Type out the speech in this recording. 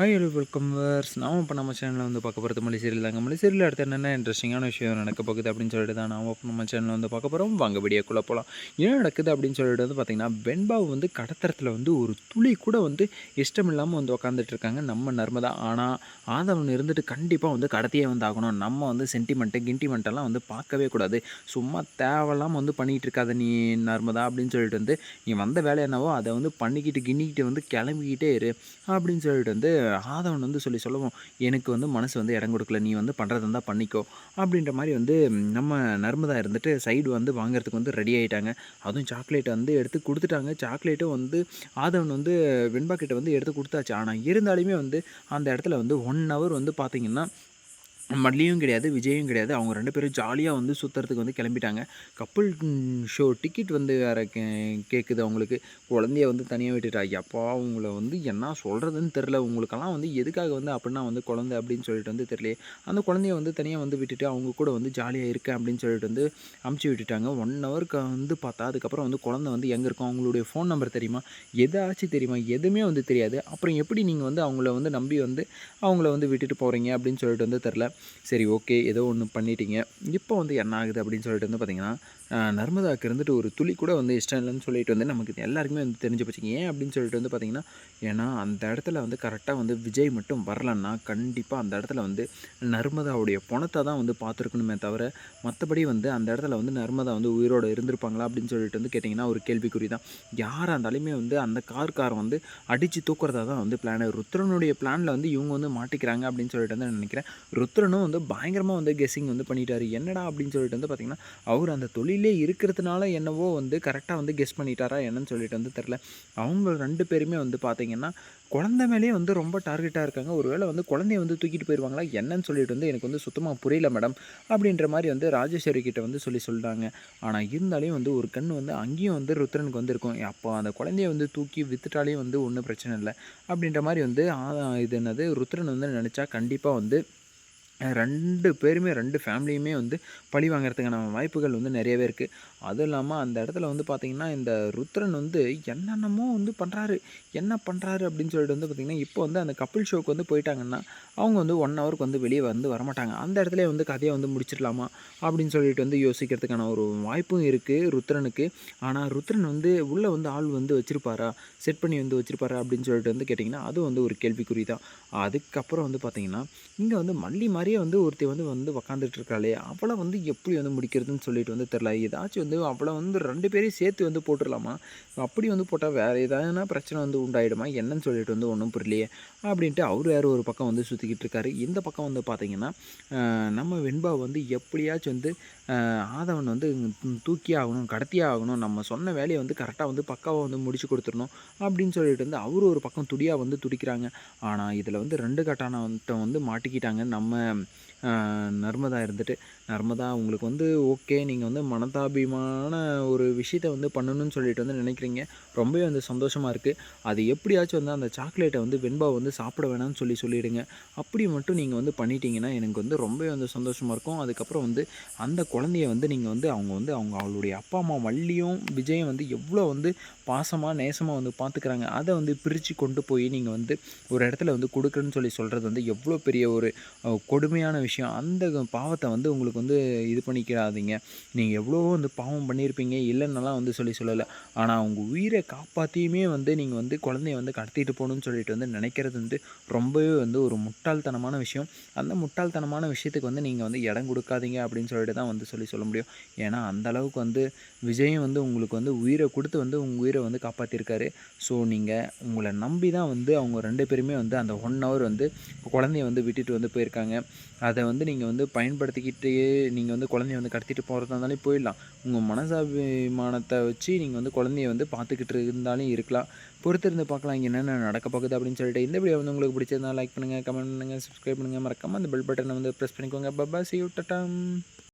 Hi hello welcome verse நாம இப்போ நம்ம சேனலில் வந்து பார்க்க போகிறது மொழி சீரியல் தாங்க. மொழி சீரியல் அடுத்து என்னென்ன இன்ட்ரெஸ்டிங்கான விஷயம் நடக்க போகுது அப்படின்னு சொல்லிட்டு தான் நாம் இப்போ நம்ம சேனலில் வந்து பார்க்க போகிறோம் வாங்க வீடியோக்குள்ளே போகலாம் என்ன நடக்குது அப்படின்னு சொல்லிட்டு வந்து பார்த்திங்கன்னா வெண்பாவு வந்து கடத்தரத்தில் வந்து ஒரு துளி கூட வந்து இஷ்டம் இல்லாமல் வந்து உக்காந்துட்டு இருக்காங்க. நம்ம நர்மதா. ஆனால் ஆதவன் இருந்துட்டு கண்டிப்பாக வந்து கடத்தியே வந்து ஆகணும் நம்ம வந்து சென்டிமெண்ட்டு கிண்டிமெண்ட்டெல்லாம் வந்து பார்க்கவே கூடாது. சும்மா தேவையில்லாமல் வந்து பண்ணிகிட்டு இருக்காத நீ நர்மதா அப்படின்னு சொல்லிட்டு வந்து நீ வந்த வேலை என்னவோ அதை வந்து பண்ணிக்கிட்டு கிண்டிக்கிட்டு வந்து கிளம்பிக்கிட்டே இரு அப்படின்னு சொல்லிட்டு வந்து ஆதவன் வந்து சொல்லி சொல்லவும் எனக்கு வந்து மனசு வந்து இடம் கொடுக்கல நீ வந்து பண்ணுறது இருந்தால் பண்ணிக்கோ. அப்படின்ற மாதிரி வந்து நம்ம நர்மதா இருந்துட்டு சைடு வந்து வாங்குறதுக்கு வந்து ரெடி ஆகிட்டாங்க அதுவும் சாக்லேட் வந்து எடுத்து கொடுத்துட்டாங்க. சாக்லேட்டும் வந்து ஆதவன் வந்து வெண்பாக்கிட்ட வந்து எடுத்து கொடுத்தாச்சு. ஆனால் இருந்தாலுமே வந்து அந்த இடத்துல வந்து ஒன் ஹவர் வந்து பார்த்திங்கன்னா மல்லியும் கிடையாது விஜயும் கிடையாது. அவங்க ரெண்டு பேரும் ஜாலியாக வந்து சுற்றுறதுக்கு வந்து கிளம்பிட்டாங்க. கப்புள் ஷோ டிக்கெட் வந்து வேறு கே கேட்குது அவங்களுக்கு. குழந்தைய வந்து தனியாக விட்டுட்டா அப்பா அவங்கள வந்து என்ன சொல்கிறதுன்னு தெரில உங்களுக்கெல்லாம் வந்து எதுக்காக வந்து அப்படின்னா வந்து குழந்தை அப்படின்னு சொல்லிட்டு வந்து தெரியல அந்த குழந்தைய வந்து தனியாக வந்து விட்டுட்டு அவங்க கூட வந்து ஜாலியாக இருக்கேன் அப்படின்னு சொல்லிட்டு வந்து அமுச்சு விட்டுட்டாங்க. ஒன் ஹவருக்கு வந்து பார்த்தா அதுக்கப்புறம் வந்து குழந்தை வந்து எங்கே இருக்கும்? அவங்களுடைய ஃபோன் நம்பர் தெரியுமா? எதாச்சும் தெரியுமா? எதுவுமே வந்து தெரியாது. அப்புறம் எப்படி நீங்கள் வந்து அவங்கள வந்து நம்பி வந்து அவங்கள வந்து விட்டுட்டு போகிறீங்க அப்படின்னு சொல்லிட்டு வந்து தெரில சரி ஓகே ஏதோ ஒன்று பண்ணிட்டீங்க. இப்போ வந்து என்ன ஆகுது அப்படின்னு சொல்லிட்டு வந்து பார்த்திங்கன்னா நர்மதாவுக்கு இருந்துட்டு ஒரு துளி கூட வந்து இஷ்டம் இல்லைன்னு சொல்லிட்டு வந்து நமக்கு எல்லாருக்குமே வந்து தெரிஞ்சு போச்சுங்க ஏன் அப்படின்னு சொல்லிட்டு வந்து பார்த்திங்கன்னா ஏன்னா அந்த இடத்துல வந்து கரெக்டாக வந்து விஜய் மட்டும் வரலன்னா கண்டிப்பாக அந்த இடத்துல வந்து நர்மதாவுடைய பணத்தை தான் வந்து பார்த்துருக்கணுமே தவிர மற்றபடி வந்து அந்த இடத்துல வந்து நர்மதா வந்து உயிரோடு இருந்திருப்பாங்களா அப்படின்னு சொல்லிட்டு வந்து கேட்டிங்கன்னா ஒரு கேள்விக்குறி தான். யாராக இருந்தாலுமே வந்து அந்த கார்காரம் வந்து அடித்து தூக்குறதா தான் வந்து பிளான் ருத்ரனுடைய பிளானில் வந்து இவங்க வந்து மாட்டிக்கிறாங்க அப்படின்னு சொல்லிட்டு வந்து நினைக்கிறேன். ருத்ரனும் வந்து பயங்கரமாக வந்து கெஸ்ஸிங் வந்து பண்ணிட்டாரு. என்னடா அப்படின்னு சொல்லிட்டு வந்து பார்த்திங்கன்னா அவர் அந்த தொழில் இருக்கிறதுனால என்னவோ வந்து கரெக்டாக வந்து கெஸ் பண்ணிட்டாரா என்னன்னு சொல்லிட்டு வந்து தெரில அவங்க ரெண்டு பேருமே வந்து பார்த்திங்கன்னா குழந்த மேலேயே வந்து ரொம்ப டார்கெட்டாக இருக்காங்க. ஒருவேளை வந்து குழந்தைய வந்து தூக்கிட்டு போயிடுவாங்களா என்னன்னு சொல்லிட்டு வந்து எனக்கு வந்து சுத்தமாக புரியல மேடம் அப்படின்ற மாதிரி வந்து ராஜேஸ்வரி கிட்ட வந்து சொல்லி சொல்லிட்டாங்க ஆனால் இருந்தாலையும் வந்து ஒரு கண் வந்து அங்கேயும் வந்து ருத்ரனுக்கு வந்து இருக்கும். அப்போ அந்த குழந்தைய வந்து தூக்கி வித்துட்டாலே வந்து ஒன்றும் பிரச்சனை இல்லை. அப்படின்ற மாதிரி வந்து இது என்னது? ருத்ரன் வந்து நினச்சா கண்டிப்பாக வந்து ரெண்டு பேருமே ரெண்டு ஃபேமிலியுமே வந்து பழி வாங்குறதுக்கான வாய்ப்புகள் வந்து நிறையவே இருக்குது அதுவும் இல்லாமல் அந்த இடத்துல வந்து பார்த்திங்கன்னா இந்த ருத்ரன் வந்து என்னென்னமோ வந்து பண்ணுறாரு என்ன பண்ணுறாரு அப்படின்னு சொல்லிட்டு வந்து பார்த்திங்கன்னா இப்போ வந்து அந்த கப்பிள் ஷோக்கு வந்து போயிட்டாங்கன்னா அவங்க வந்து ஒன் ஹவருக்கு வந்து வெளியே வந்து வரமாட்டாங்க. அந்த இடத்துல வந்து கதையை வந்து முடிச்சிடலாமா அப்படின்னு சொல்லிட்டு வந்து யோசிக்கிறதுக்கான ஒரு வாய்ப்பும் இருக்குது ருத்ரனுக்கு. ஆனால் ருத்ரன் வந்து உள்ளே வந்து ஆள் வந்து வச்சுருப்பாரா? செட் பண்ணி வந்து வச்சுருப்பாரா அப்படின்னு சொல்லிட்டு வந்து கேட்டிங்கன்னா அதுவும் வந்து ஒரு கேள்விக்குறி தான் அதுக்கப்புறம் வந்து பார்த்திங்கன்னா இங்கே வந்து மல்லி மாதிரி மாதிரியே வந்து ஒருத்தி வந்து வந்து உக்காந்துட்டு இருக்காளே அவளை வந்து எப்படி வந்து முடிக்கிறதுன்னு சொல்லிட்டு வந்து தெரில ஏதாச்சும் வந்து அவளை வந்து ரெண்டு பேரையும் சேர்த்து வந்து போட்டுடலாமா? அப்படி வந்து போட்டால் வேறு ஏதாவது பிரச்சனை வந்து உண்டாயிடுமா? என்னன்னு சொல்லிட்டு வந்து ஒன்றும் புரியலையே அப்படின்ட்டு அவர் வேறு ஒரு பக்கம் வந்து சுற்றிக்கிட்டு இருக்காரு இந்த பக்கம் வந்து பார்த்திங்கன்னா நம்ம வெண்பா வந்து எப்படியாச்சும் வந்து ஆதவன் வந்து தூக்கி ஆகணும் கடத்தியே ஆகணும் நம்ம சொன்ன வேலையை வந்து கரெக்டாக வந்து பக்காவாக வந்து முடிச்சு கொடுத்துடணும் அப்படின்னு சொல்லிட்டு வந்து அவர் ஒரு பக்கம் துடியாக வந்து துடிக்கிறாங்க. ஆனால் இதில் வந்து ரெண்டு கட்டானத்தை வந்து மாட்டிக்கிட்டாங்க. நம்ம நர்மதா இருந்துட்டு நர்மதா உங்களுக்கு வந்து ஓகே நீங்கள் வந்து மனதாபிமான ஒரு விஷயத்த வந்து பண்ணணும்னு சொல்லிட்டு வந்து நினைக்கிறீங்க. ரொம்பவே வந்து சந்தோஷமாக இருக்குது அது எப்படியாச்சும் வந்து அந்த சாக்லேட்டை வந்து வெண்பா வந்து சாப்பிட வேணாம்னு சொல்லி சொல்லிவிடுங்க அப்படி மட்டும் நீங்கள் வந்து பண்ணிட்டீங்கன்னா எனக்கு வந்து ரொம்பவே வந்து சந்தோஷமாக இருக்கும். அதுக்கப்புறம் வந்து அந்த குழந்தைய வந்து நீங்கள் வந்து அவங்க வந்து அவங்க அவளுடைய அப்பா அம்மா வள்ளியும் விஜயம் வந்து எவ்வளோ வந்து பாசமாக நேசமாக வந்து பார்த்துக்கிறாங்க அதை வந்து பிரித்து கொண்டு போய் நீங்கள் வந்து ஒரு இடத்துல வந்து கொடுக்குறேன்னு சொல்லி சொல்கிறது வந்து எவ்வளோ பெரிய ஒரு கடுமையான விஷயம். அந்த பாவத்தை வந்து உங்களுக்கு வந்து இது பண்ணிக்கிறாதீங்க நீங்கள் எவ்வளோ வந்து பாவம் பண்ணியிருப்பீங்க இல்லைன்னெல்லாம் வந்து சொல்லி சொல்லலை. ஆனால் அவங்க உயிரை காப்பாற்றியுமே வந்து நீங்கள் வந்து குழந்தைய வந்து கடத்திட்டு போகணும்னு சொல்லிட்டு வந்து நினைக்கிறது வந்து ரொம்பவே வந்து ஒரு முட்டாள்தனமான விஷயம். அந்த முட்டாள்தனமான விஷயத்துக்கு வந்து நீங்கள் வந்து இடம் கொடுக்காதீங்க அப்படின்னு சொல்லிட்டு தான் வந்து சொல்லி சொல்ல முடியும். ஏன்னா அந்த அளவுக்கு வந்து விஜயும் வந்து உங்களுக்கு வந்து உயிரை கொடுத்து வந்து உங்கள் உயிரை வந்து காப்பாற்றிருக்காரு ஸோ நீங்கள் உங்களை நம்பி தான் வந்து அவங்க ரெண்டு பேருமே வந்து அந்த ஒன் ஹவர் வந்து குழந்தைய வந்து விட்டுட்டு வந்து போயிருக்காங்க. அதை வந்து நீங்கள் வந்து பயன்படுத்திக்கிட்டே நீங்கள் வந்து குழந்தைய வந்து கடத்திட்டு போகிறதா இருந்தாலும் போயிடலாம். உங்கள் மனசாபிமானத்தை வச்சு நீங்கள் வந்து குழந்தைய வந்து பார்த்துக்கிட்டு இருந்தாலும் இருக்கலாம். பொறுத்திருந்து பார்க்கலாம் இங்கே என்னென்ன நடக்க போகுது அப்படின்னு சொல்லிட்டு. இந்த வீடியோ வந்து உங்களுக்கு பிடிச்சிருந்தா லைக் பண்ணுங்கள் கமெண்ட் பண்ணுங்கள் சப்ஸ்கிரைப் பண்ணுங்கள் மறக்காமல் அந்த பெல் பட்டனை வந்து ப்ரெஸ் பண்ணிக்கோங்க. Papa C you